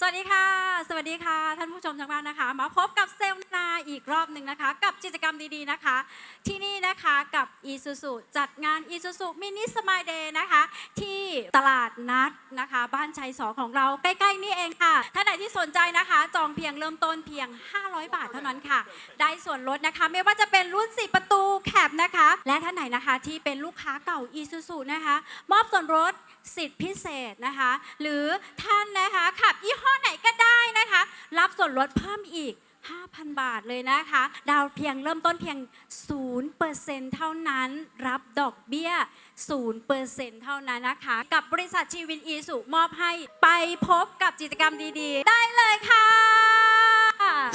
สวัสดีค่ะ สวัสดีค่ะ ท่านผู้ชมทางบ้านนะคะ มาพบกับเซลนาอีกรอบหนึ่งนะคะ กับกิจกรรมดีๆนะคะ ที่นี่นะคะกับ e s u s u จัดงาน e s u s u Mini Smile Day นะคะ ที่ตลาดนัดนะคะ บ้านชัยสอของเราใกล้ๆนี่เองค่ะถ้านไหนที่สนใจนะคะ จองเพียงเริ่มต้นเพียง 500 บาทเท่านั้นค่ะ ได้ส่วนลดนะคะ ไม่ว่าจะเป็นรุ่น 4 ประตูแคบนะคะ และท่านไหนนะคะที่เป็นลูกค้าเก่า e s u s u นะคะ มอบส่วนลด สิทธิพิเศษนะคะ หรือท่านนะคะขับยี่ห้อไหนก็ได้นะคะ รับส่วนลดเพิ่มอีก 5,000 บาทเลยนะคะ ดาวเพียงเริ่มต้นเพียง 0%เท่านั้น รับดอกเบี้ย 0%เท่านั้นนะคะ กับบริษัทชีวินอีสุมอบให้ไปพบกับกิจกรรมดีๆ ได้เลยค่ะ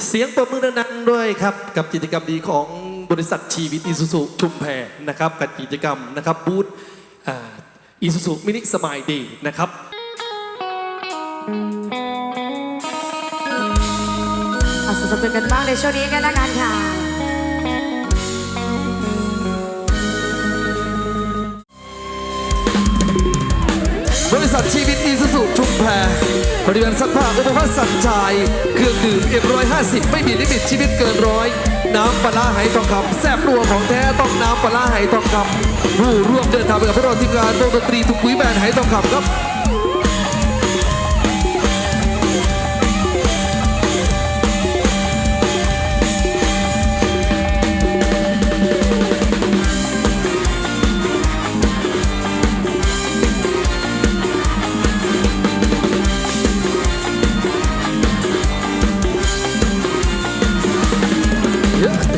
เสียงปรบมือดังๆด้วยครับ กับกิจกรรมดีของบริษัทชีวิตอีซูซูชุมแพนะครับกับกิจกรรมนะครับบูธ อีซูซูมินิสมายเดย์นะครับเอาสุดๆกันบ้างในช่วงนี้กันละกันค่ะบริษัทชีวิตอีซูซูชุมแพบริ เวณสักผ้าอุปกรณ์สัญชายเครื่องดื่มเอ็มร้อยห้าสิบไม่มีลิมิตชีวิตเกินร้อยน้ำปลาไหทองคำแซ่บรัวของแท้ต้องน้ำปลาไหทองคำผู้ร่วมเดินทางไปกับพวกเราทีมงานวงดนตรีทุกปุ๋ยแบรนด์ไหทองคำครับ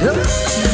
Yeah.